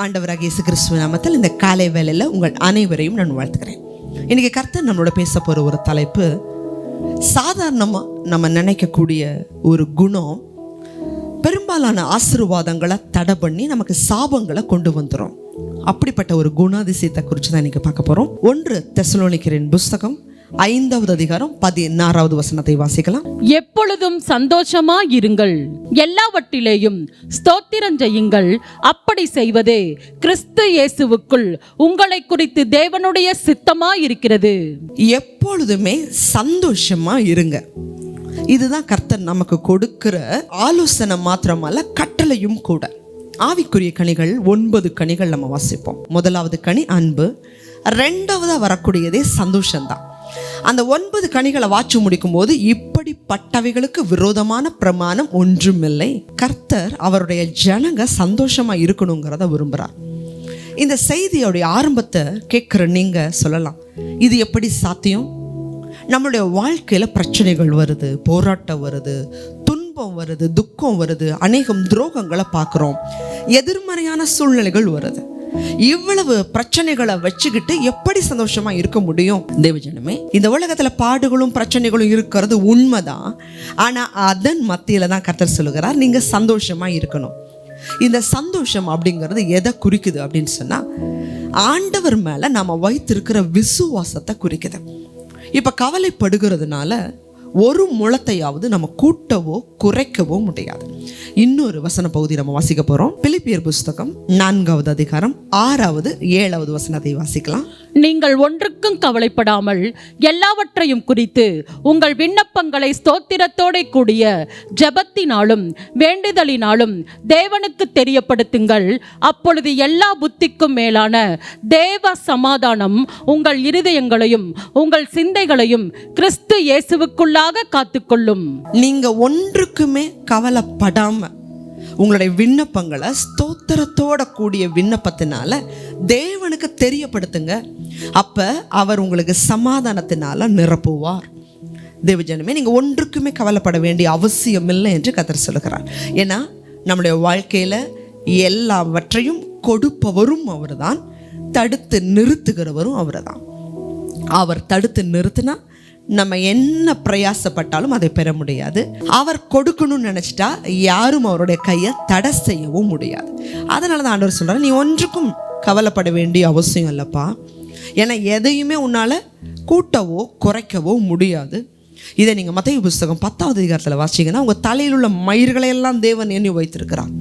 ஆண்டவராக இயேசு கிறிஸ்துவ நாமத்தில் இந்த காலை வேலையில் உங்கள் அனைவரையும் நான் வாழ்த்துக்கிறேன் இன்னைக்கு கர்த்தர் நம்மளோட பேச போகிற ஒரு தலைப்பு சாதாரணமாக நம்ம நினைக்கக்கூடிய ஒரு குணம் பெரும்பாலான ஆசீர்வாதங்களை தடை பண்ணி நமக்கு சாபங்களை கொண்டு வந்துடும் அப்படிப்பட்ட ஒரு குணாதிசயத்தை குறித்து தான் இன்னைக்கு பார்க்க போகிறோம் ஒன்று தெசலோனிக்கிறேன் புஸ்தகம் ஐந்தாவது அதிகாரம் பதினாறாவது வசனத்தை வாசிக்கலாம். எப்பொழுதும் சந்தோஷமா இருங்கள் எல்லாவற்றிலேயும் ஸ்தோத்திரம் செய்யுங்கள். அப்படி செய்வதே கிறிஸ்து இயேசுவுக்குள் உங்களை குறித்து தேவனுடைய சித்தமா இருக்கிறது எப்பொழுதுமே சந்தோஷமா இருங்க இதுதான் கர்த்தர் நமக்கு கொடுக்கிற ஆலோசனை மாத்திரமல்ல கட்டளையும் கூட. ஆவிக்குரிய கனிகள் ஒன்பது கனிகள் நம்ம வாசிப்போம். முதலாவது கனி அன்பு ரெண்டாவதா வரக்கூடியதே சந்தோஷம்தான். அந்த ஒன்பது கனிகளை வாட்சி முடிக்கும் போது இப்படிப்பட்டவைகளுக்கு விரோதமான பிரமாணம் ஒன்றுமில்லை. கர்த்தர் அவருடைய ஜனங்க சந்தோஷமா இருக்கணுங்கிறத விரும்புகிறார் இந்த செய்தியோடைய ஆரம்பத்தை கேட்குற நீங்க சொல்லலாம். இது எப்படி சாத்தியம்? நம்மளுடைய வாழ்க்கையில பிரச்சனைகள் வருது போராட்டம் வருது துன்பம் வருது துக்கம் வருது அநேகம் துரோகங்களை பார்க்குறோம். எதிர்மறையான சூழ்நிலைகள் வருது. இவ்வளவு பிரச்சனைகளை வச்சுக்கிட்டு எப்படி சந்தோஷமா இருக்க முடியும்? தேவஜனமே இந்த உலகத்துல பாடுகளும் பிரச்சனைகளும் இருக்கிறது உண்மைதான். ஆனா அதன் மத்தியில தான் கர்த்தர் சொல்லுகிறார் நீங்க சந்தோஷமா இருக்கணும். இந்த சந்தோஷம் அப்படிங்கிறது எதை குறிக்குது அப்படின்னு சொன்னா ஆண்டவர் மேல நாம வைத்திருக்கிற விசுவாசத்தை குறிக்குது. இப்ப கவலைப்படுகிறதுனால ஒரு முளத்தையாவது நம்ம கூட்டவோ குறைக்கவோ முடியாது. இன்னொரு வசன பகுதி நம்ம வாசிக்க போகிறோம் பிலிப்பியர் புஸ்தகம் நான்காவது அதிகாரம் ஆறாவது ஏழாவது வசனத்தை வாசிக்கலாம். நீங்கள் ஒன்றுக்கும் கவலைப்படாமல் எல்லாவற்றையும் குறித்து உங்கள் விண்ணப்பங்களை ஸ்தோத்திரத்தோட கூடிய ஜெபத்தினாலும் வேண்டுதலினாலும் தேவனுக்கு தெரியப்படுத்துங்கள். அப்பொழுது எல்லா புத்திக்கும் மேலான தேவ சமாதானம் உங்கள் இருதயங்களையும் உங்கள் சிந்தைகளையும் கிறிஸ்து இயேசுவுக்குள்ளாக காத்துக்கொள்ளும். நீங்க ஒன்றுக்குமே கவலைப்படாம உங்களுடைய விண்ணப்பங்களை ஸ்தோத்திரத்தோட கூடிய விண்ணப்பத்தினால தேவனுக்கு தெரியப்படுத்துங்க. அப்போ அவர் உங்களுக்கு சமாதானத்தினால நிரப்புவார். தேவஜனமே நீங்கள் ஒன்றுக்குமே கவலைப்பட வேண்டிய அவசியம் இல்லை என்று கத்தர் சொல்லுகிறார். ஏன்னா நம்முடைய வாழ்க்கையில் எல்லாவற்றையும் கொடுப்பவரும் அவர் தான் தடுத்து நிறுத்துகிறவரும் அவர்தான். அவர் தடுத்து நிறுத்தினா நம்ம என்ன பிரயாசப்பட்டாலும் அதை பெற முடியாது. அவர் கொடுக்கணும்னு நினச்சிட்டா யாரும் அவருடைய கையை தடை செய்யவும் முடியாது. அதனால தான் ஆண்டவர் சொல்கிறார் நீ ஒன்றுக்கும் கவலைப்பட வேண்டிய அவசியம் இல்லைப்பா. ஏன்னா எதையுமே உன்னால் கூட்டவோ குறைக்கவோ முடியாது. இதை நீங்கள் மத்திய புஸ்தகம் பத்தாவது அதிகாரத்தில் வாசிங்கன்னா உங்கள் தலையில் உள்ள மயிர்களை எல்லாம் தேவன் எண்ணி வைத்திருக்கிறான்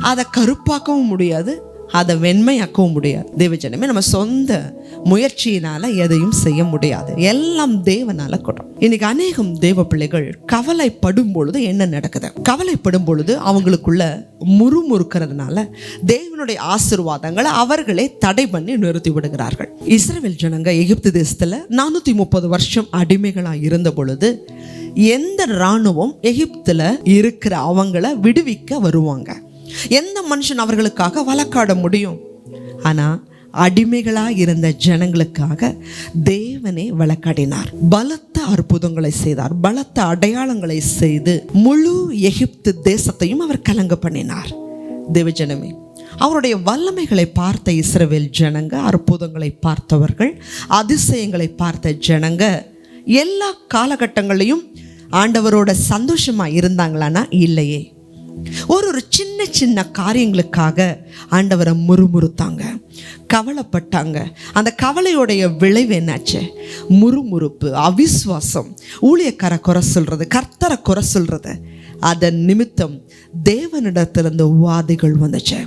அதை கருப்பாக்கவும் முடியாது அதை வெண்மையாக்கவும் முடியாது. தேவஜனமே நம்ம சொந்த முயற்சியினால எதையும் செய்ய முடியாது. எல்லாம் தேவனால கூடும். இன்னைக்கு அநேகம் தேவ பிள்ளைகள் கவலைப்படும் பொழுது என்ன நடக்குது? கவலைப்படும் பொழுது அவங்களுக்குள்ள முறுமுறுக்கிறதுனால தேவனுடைய ஆசிர்வாதங்களை அவர்களே தடை பண்ணி நிறுத்தி விடுகிறார்கள். இஸ்ரேல் ஜனங்க எகிப்து தேசத்துல நானூத்தி முப்பது வருஷம் அடிமைகளாக இருந்த பொழுது எந்த இராணுவம் எகிப்துல இருக்கிற அவங்கள விடுவிக்க வருவாங்க. எந்த மனுஷன் அவர்களுக்காக வழக்காட முடியும்? ஆனால் அடிமைகளாக இருந்த ஜனங்களுக்காக தேவனே வழக்காடினார். பலத்த அற்புதங்களை செய்தார். பலத்த அடையாளங்களை செய்து முழு எகிப்து தேசத்தையும் அவர் கலங்க பண்ணினார். தேவஜனமே அவருடைய வல்லமைகளை பார்த்த இஸ்ரவேல் ஜனங்க அற்புதங்களை பார்த்தவர்கள் அதிசயங்களை பார்த்த ஜனங்க எல்லா காலகட்டங்களையும் ஆண்டவரோட சந்தோஷமாக இருந்தாங்களான்னா இல்லையே. ஒரு ஒரு சின்ன சின்ன காரியங்களுக்காக ஆண்டவரை முறுமுறுத்தாங்க. கவலைப்பட்டாங்க. அந்த கவலையுடைய விளைவு என்னாச்சு? முறுமுறுப்பு அவிஸ்வாசம் ஊழியக்கார குறை சொல்கிறது கர்த்தரை குறை சொல்கிறது அதன் நிமித்தம் தேவனிடத்திலிருந்து வாதிகள் வந்துச்சு.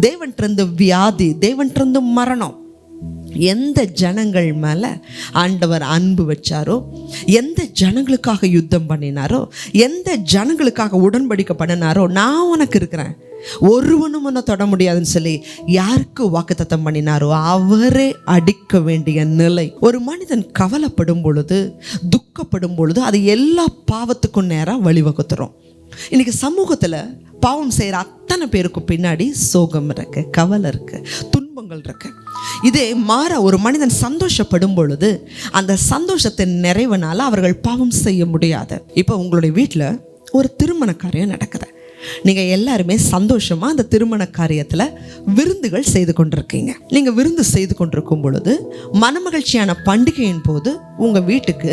தேவன்ட்டிருந்து வியாதி தேவன்ட்டிருந்து மரணம். எந்த ஜனங்கள் மேலே ஆண்டவர் அன்பு வச்சாரோ எந்த ஜனங்களுக்காக யுத்தம் பண்ணினாரோ எந்த ஜனங்களுக்காக உடன்படிக்கை பண்ணினாரோ நான் உனக்கு இருக்கிறேன். ஒருவனும் ஒன்று தொட முடியாதுன்னு சொல்லி யாருக்கு வாக்குத்தத்தம் பண்ணினாரோ அவரே அடிக்க வேண்டிய நிலை. ஒரு மனிதன் கவலைப்படும் பொழுது துக்கப்படும் பொழுது அது எல்லா பாவத்துக்கும் நேரம் வழிவகுத்துறோம் இன்னைக்கு சமூகத்தில் பாவம் செய்கிற அத்தனை பேருக்கு பின்னாடி சோகம் இருக்கு கவலை இருக்கு. துன்பங்கள் இருக்கு. இதே மாற ஒரு மனிதன் சந்தோஷப்படும் பொழுது அந்த சந்தோஷத்தின் நிறைவனால் அவர்கள் பாவம் செய்ய முடியாது. இப்போ உங்களுடைய வீட்டில் ஒரு திருமண காரியம் நடக்குது. நீங்கள் எல்லாருமே சந்தோஷமாக அந்த திருமண காரியத்தில் விருந்துகள் செய்து கொண்டிருக்கீங்க. நீங்கள் விருந்து செய்து கொண்டிருக்கும் பொழுது மனமகிழ்ச்சியான பண்டிகையின் போது உங்கள் வீட்டுக்கு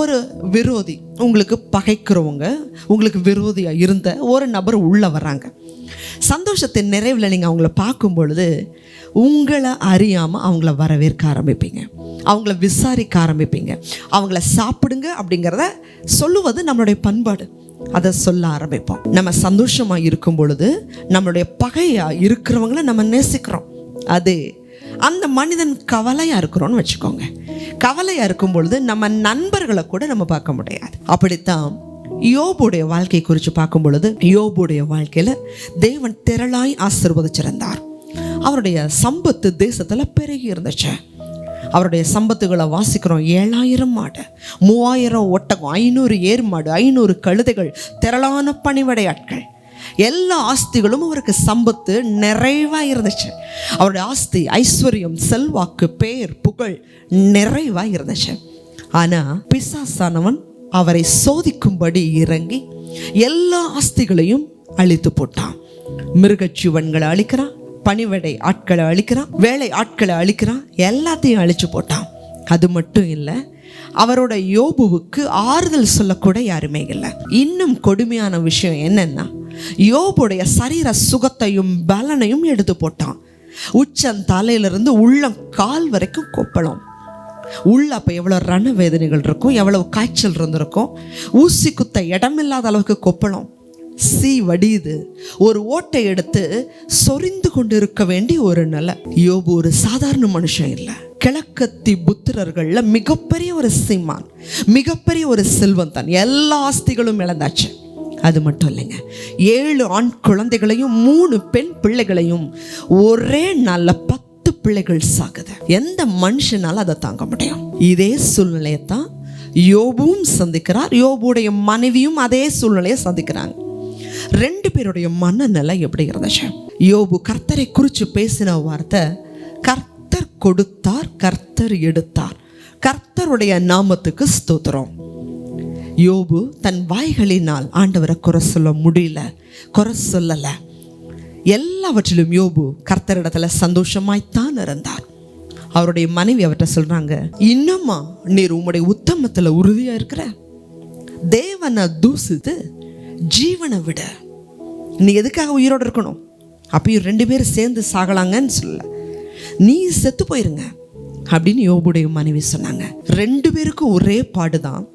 ஒரு விரோதி உங்களுக்கு பகைக்கிறவங்க உங்களுக்கு விரோதியாக இருந்த ஒரு நபர் உள்ளே வராங்க சந்தோஷத்தின் நிறைவில் நீங்கள் அவங்கள பார்க்கும் பொழுது உங்களை அறியாமல் அவங்கள வரவேற்க ஆரம்பிப்பீங்க. அவங்கள விசாரிக்க ஆரம்பிப்பீங்க. அவங்கள சாப்பிடுங்க அப்படிங்கிறத சொல்லுவது நம்மளுடைய பண்பாடு. அதை சொல்ல ஆரம்பிப்போம். நம்ம சந்தோஷமாக இருக்கும் பொழுது நம்மளுடைய பகையாக இருக்கிறவங்கள நம்ம நேசிக்கிறோம். அது அந்த மனிதன் கவலையாக இருக்கிறோம்னு வச்சுக்கோங்க. கவலையாக இருக்கும் பொழுது நம்ம நண்பர்களை கூட நம்ம பார்க்க முடியாது. அப்படித்தான் யோபுடைய வாழ்க்கை குறித்து பார்க்கும் பொழுது யோபுடைய வாழ்க்கையில் தேவன் திரளாய் ஆசிர்வதிச்சிருந்தார். அவருடைய சம்பத்து தேசத்தில் பெருகி இருந்துச்சு. அவருடைய சம்பத்துகளை வாசிக்கிறோம் ஏழாயிரம் மாடு மூவாயிரம் ஒட்டகம் ஐநூறு ஏர் மாடு ஐநூறு கழுதைகள் திரளான பணிவடை ஆட்கள். எல்லா ஆஸ்திகளும் அவருக்கு சம்பத்து நிறைவாக இருந்துச்சு. அவருடைய ஆஸ்தி ஐஸ்வர்யம் செல்வாக்கு பேர் புகழ் நிறைவாக இருந்துச்சு. ஆனால் பிசாசானவன் அவரை சோதிக்கும்படி இறங்கி எல்லா ஆஸ்திகளையும் அழித்து போட்டான். மிருகச்சுவன்களை அழிக்கிறான் பணிவடை ஆட்களை அழிக்கிறான் வேலை ஆட்களை அழிக்கிறான் எல்லாத்தையும் அழிச்சு போட்டான். அது மட்டும் இல்லை அவரோட யோபுவுக்கு ஆறுதல் சொல்லக்கூட யாருமே இல்லை. இன்னும் கொடுமையான விஷயம் என்னன்னா யோபுடைய சரீர சுகத்தையும் பலனையும் எடுத்து போட்டான். உச்சம் தலையிலிருந்து உள்ளம் கால் வரைக்கும் கொப்பளம். உள்ள அப்போ எவ்வளோ ரண வேதனைகள் இருக்கும் எவ்வளவு காய்ச்சல் இருந்திருக்கும் ஊசி குத்த இடமில்லாத அளவுக்கு கொப்பளம். சீ வடியுது. ஒரு ஓட்டை எடுத்து சொரிந்து கொண்டு இருக்க வேண்டிய ஒரு நிலை. யோபு ஒரு சாதாரண மனுஷன் இல்லை. கிழக்கத்தி புத்திரர்களில் மிகப்பெரிய ஒரு சீமான் மிகப்பெரிய ஒரு செல்வம் தான் எல்லா ஆஸ்திகளும் இழந்தாச்சு. அது மட்டும் இல்லைங்க. ஏழு ஆண் குழந்தைகளையும் மூணு பெண் பிள்ளைகளையும் ஒரே நாளில் பத்து பிள்ளைகள் சாகுது. எந்த மனுஷனால அதை தாங்க முடியும்? இதே சூழ்நிலையை தான் யோபுவும் சந்திக்கிறார். யோபுடைய மனைவியும் அதே சூழ்நிலையை சந்திக்கிறாங்க. ரெண்டு பேருடைய மனநிலை எப்படி இருந்துச்சு? யோபு கர்த்தரை குறித்து பேசின வார்த்தை கர்த்தர் கொடுத்தார் கர்த்தர் எடுத்தார். கர்த்தருடைய நாமத்துக்கு ஸ்தோத்திரம். யோபு தன் வாய்களினால் ஆண்டவரை குறை சொல்ல முடியல குறை சொல்லலை. எல்லாவற்றிலும் யோபு கர்த்தரிடத்துல சந்தோஷமாய்த்தான் இருந்தார். அவருடைய மனைவி அவர்கிட்ட சொல்கிறாங்க இன்னுமா நீர் உம்முடைய உத்தமத்தில் உறுதியாக இருக்கிற. தேவனை தூசித்து ஜீவனை விட. நீ எதுக்காக உயிரோடு இருக்கணும்? அப்பயும் ரெண்டு பேரும் சேர்ந்து சாகலாங்கன்னு சொல்ல நீ செத்து போயிருங்க அப்படின்னு யோபுடைய மனைவி சொன்னாங்க. ரெண்டு பேருக்கும் ஒரே பாடுதான்.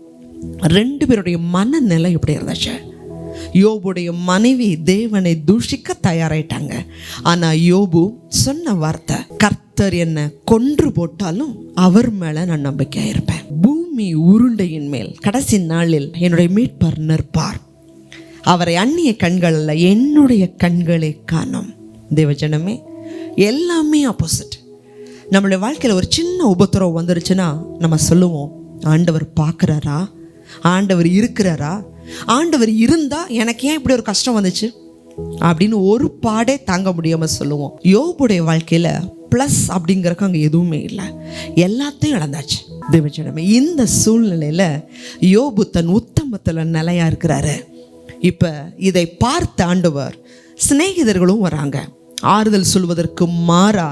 ரெண்டு பேருடைய மனநிலை எப்படி இருந்துச்சு? யோபுடைய மனைவி தேவனை தூஷிக்க தயாராயிட்டாங்க. ஆனா யோபு சொன்ன வார்த்தை கர்த்தர் என்ன கொன்று போட்டாலும் அவர் மேல நான் நம்பிக்கையா இருப்பேன். பூமி உருண்டையின் மேல் கடைசி நாளில் என்னுடைய மீட்பர் நிற்பார். அவரை அந்நிய கண்கள் அல்ல என்னுடைய கண்களை காணும். தேவஜனமே எல்லாமே ஆப்போசிட் நம்மளுடைய வாழ்க்கையில் ஒரு சின்ன உபத்திரவம் வந்துருச்சுன்னா நம்ம சொல்லுவோம் ஆண்டவர் பார்க்குறாரா? ஆண்டவர் இருக்கிறாரா? ஆண்டவர் இருந்தால் எனக்கு ஏன் இப்படி ஒரு கஷ்டம் வந்துச்சு? அப்படின்னு ஒரு பாடே தாங்க முடியாமல் சொல்லுவோம். யோபுடைய வாழ்க்கையில் ப்ளஸ் அப்படிங்கிறக்கு அங்கே எதுவுமே இல்லை. எல்லாத்தையும் இழந்தாச்சு. தேவஜனமே இந்த சூழ்நிலையில் யோபு தன் உத்தமத்தில் நிலையாக இருக்கிறாரு. இப்போ இதை பார்த்த ஆண்டவர் சிநேகிதர்களும் வராங்க. ஆறுதல் சொல்வதற்கு மாறா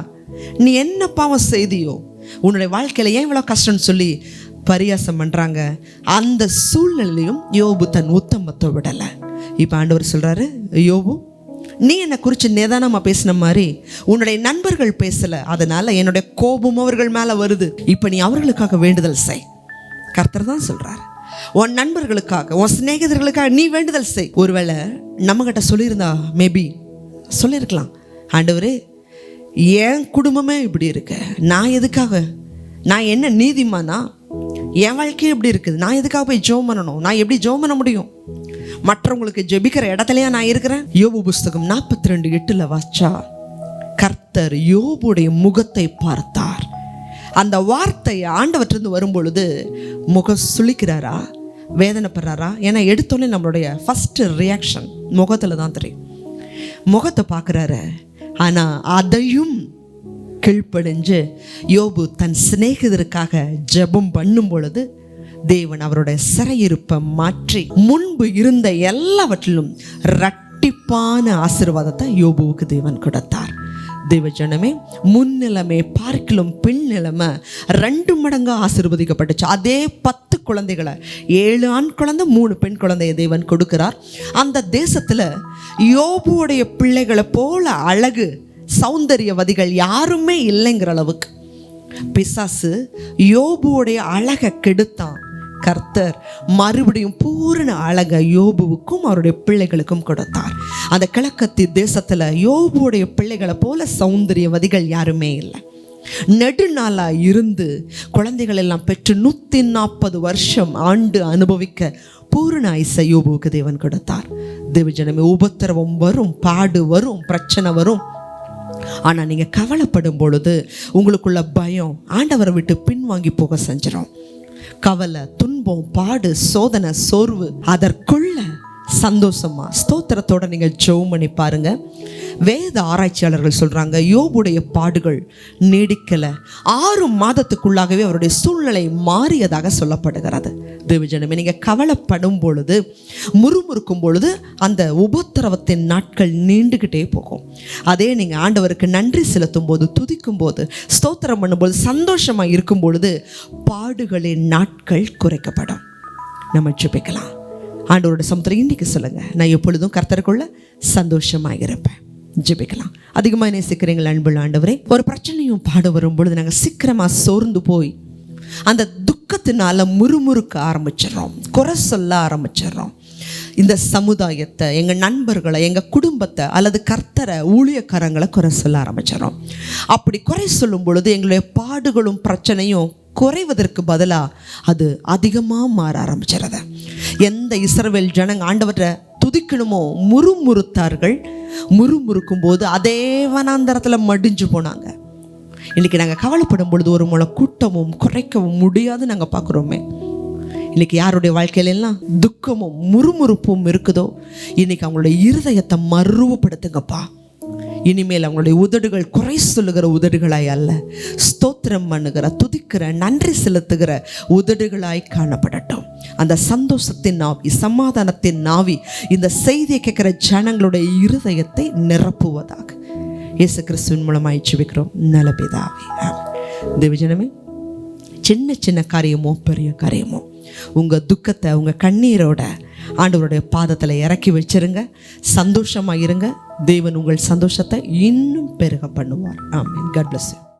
நீ என்ன பாவம் செய்தியோ உன்னுடைய வாழ்க்கையில ஏன் இவ்வளோ கஷ்டம்னு சொல்லி பரியாசம் பண்ணுறாங்க அந்த சூழ்நிலையும் யோபு தன் உத்தமத்தை விடலை. இப்போ ஆண்டவர் சொல்கிறாரு யோபு நீ என்னை குறித்து நிதானமாக பேசின மாதிரி உன்னுடைய நண்பர்கள் பேசலை. அதனால் என்னுடைய கோபம் அவர்கள் மேலே வருது. இப்போ நீ அவர்களுக்காக வேண்டுதல் செய். கர்த்தர் தான் சொல்கிறாரு உன் நண்பர்களுக்காக உன் சிநேகிதர்களுக்காக நீ வேண்டுதல் செய். ஒருவேளை நம்மகிட்ட சொல்லியிருந்தா மேபி சொல்லியிருக்கலாம். ஆண்டவரே என் குடும்பமே இப்படி இருக்கு. நான் எதுக்காக? நான் என்ன நீதிமானா? என் வாழ்க்கையே இப்படி இருக்குது. நான் எதுக்காக போய் ஜோம் பண்ணணும்? நான் எப்படி ஜோம் பண்ண முடியும்? மற்றவங்களுக்கு ஜெபிக்கிற இடத்துலயா நான் இருக்கிறேன்? யோபு புஸ்தகம் நாற்பத்தி ரெண்டு எட்டுல வாச்சா கர்த்தர் யோபுடைய முகத்தை பார்த்தா அந்த வார்த்தை ஆண்டவற்றிலிருந்து வரும்பொழுது முகம் சுளிக்கிறாரா? வேதனைப்படுறாரா? ஏன்னா எடுத்தோடனே நம்மளுடைய ஃபஸ்ட்டு ரியாக்ஷன் முகத்தில் தான் தெரியும். முகத்தை பார்க்குறாரு. ஆனால் அதையும் கீழ்ப்படிஞ்சு யோபு தன் சிநேகிதருக்காக ஜெபம் பண்ணும் பொழுது தேவன் அவருடைய சிறையிருப்பை மாற்றி முன்பு இருந்த எல்லாவற்றிலும் ரட்டிப்பான ஆசீர்வாதத்தை யோபுவுக்கு தேவன் கொடுத்தார். தேவ ஜனமே முன்னிலைமை பார்க்கிலும் பின் நிலைமை ரெண்டு மடங்காக ஆசிர்வதிக்கப்பட்டுச்சு. அதே பத்து குழந்தைகளை ஏழு ஆண் குழந்தை மூணு பெண் குழந்தைய தேவன் கொடுக்கிறார். அந்த தேசத்தில் யோபுவுடைய பிள்ளைகளை போல அழகு சௌந்தரியவதிகள் யாருமே இல்லைங்கிற அளவுக்கு. பிசாசு யோபுவோடைய அழகை கெடுத்தான். கர்த்தர் மறுபடியும் பூரண அழகை யோபுவுக்கும் அவருடைய பிள்ளைகளுக்கும் கொடுத்தார். அந்த கிழக்கத்தி தேசத்துல யோபுடைய பிள்ளைகளை போல சௌந்தரியவதிகள் யாருமே இல்லை. நெடுநாளாக இருந்து குழந்தைகள் எல்லாம் பெற்று நூற்றி நாற்பது வருஷம் ஆண்டு அனுபவிக்க பூரண ஐசை யோபுவுக்கு தேவன் கொடுத்தார். தேவஜனமே உபத்திரவம் வரும் பாடு வரும் பிரச்சனை வரும். ஆனால் நீங்கள் கவலைப்படும் பொழுது உங்களுக்குள்ள பயம் ஆண்டவரை விட்டு பின்வாங்கி போக செஞ்சிடும் கவலை துன்பம் பாடு சோதனை சோர்வு அதற்குள்ள சந்தோஷமா? ஸ்தோத்திரத்தோட நீங்கள் ஜெபம் பண்ணி பாருங்க. வேத ஆராய்ச்சியாளர்கள் சொல்கிறாங்க யோபுடைய பாடுகள் நீடிக்கலை. ஆறு மாதத்துக்குள்ளாகவே அவருடைய சூழ்நிலை மாறியதாக சொல்லப்படுகிறது. தேவஜனமே நீங்கள் கவலைப்படும் பொழுது முறுமுறுக்கும் பொழுது அந்த உபத்திரவத்தின் நாட்கள் நீண்டுக்கிட்டே போகும். அதே நீங்கள் ஆண்டவருக்கு நன்றி செலுத்தும் போது துதிக்கும் போது ஸ்தோத்திரம் பண்ணும்போது சந்தோஷமாக இருக்கும் பொழுது பாடுகளின் நாட்கள் குறைக்கப்படும். நம்ம ஜெபிக்கலாம். ஆண்டவரோட சமுத்திரம் இன்னைக்கு சொல்லுங்கள் நான் எப்பொழுதும் கர்த்தருக்குள்ள சந்தோஷமாக இருப்பேன் ஜெபிக்கலாம். அதிகமாக நேசிக்கிறீங்கள் அன்புள்ள ஆண்டவரே ஒரு பிரச்சனையும் பாட வரும் பொழுது நாங்கள் சீக்கிரமாக சோர்ந்து போய் அந்த துக்கத்தினால முறுமுறுக்க ஆரம்பிச்சிடுறோம். குறை சொல்ல ஆரம்பிச்சிடுறோம். இந்த சமுதாயத்தை எங்கள் நண்பர்களை எங்கள் குடும்பத்தை அல்லது கர்த்தரை ஊழியக்காரங்களை குறை சொல்ல ஆரம்பிச்சிடறோம். அப்படி குறை சொல்லும் பொழுது எங்களுடைய பாடுகளும் பிரச்சனையும் குறைவதற்கு பதிலாக அது அதிகமாக மாற ஆரம்பிச்சிடுறது எந்த இஸ்ரவேல் ஜனங்க ஆண்டவற்றை துதிக்கணுமோ முறுமுறுத்தார்கள். முறுமுறுக்கும் போது அதே வனாந்தரத்தில் மடிஞ்சு போனாங்க. இன்றைக்கி நாங்கள் கவலைப்படும் பொழுது ஒரு முளை கூட்டமும் குறைக்கவும் முடியாது நாங்கள் பார்க்குறோமே. இன்றைக்கி யாருடைய வாழ்க்கையிலெல்லாம் துக்கமும் முறுமுறுப்பும் இருக்குதோ? இன்றைக்கி அவங்களுடைய இருதயத்தை மருவப்படுத்துங்கப்பா இனிமேல் அவங்களுடைய உதடுகள் குறை சொல்லுகிற உதடுகளாய் அல்ல. ஸ்தோத்திரம் பண்ணுகிற துதிக்கிற நன்றி செலுத்துகிற உதடுகளாய் காணப்படட்டும். அந்த சந்தோஷத்தின் நாவி சமாதானத்தின் நாவி இந்த செய்தியை கேட்குற ஜனங்களுடைய இருதயத்தை நிரப்புவதாக. இயேசு கிறிஸ்துவின் மூலமாக ஜெபிக்கிறோம் நலபிதாவே தேவஜனமே சின்ன சின்ன காரியமோ பெரிய காரியமோ உங்கள் துக்கத்தை உங்கள் கண்ணீரோட ஆண்டவருடைய பாதத்தில் இறக்கி வச்சிருங்க. சந்தோஷமாக இருங்க. தேவன் உங்கள் சந்தோஷத்தை இன்னும் பெருக பண்ணுவார். ஆமீன். God bless you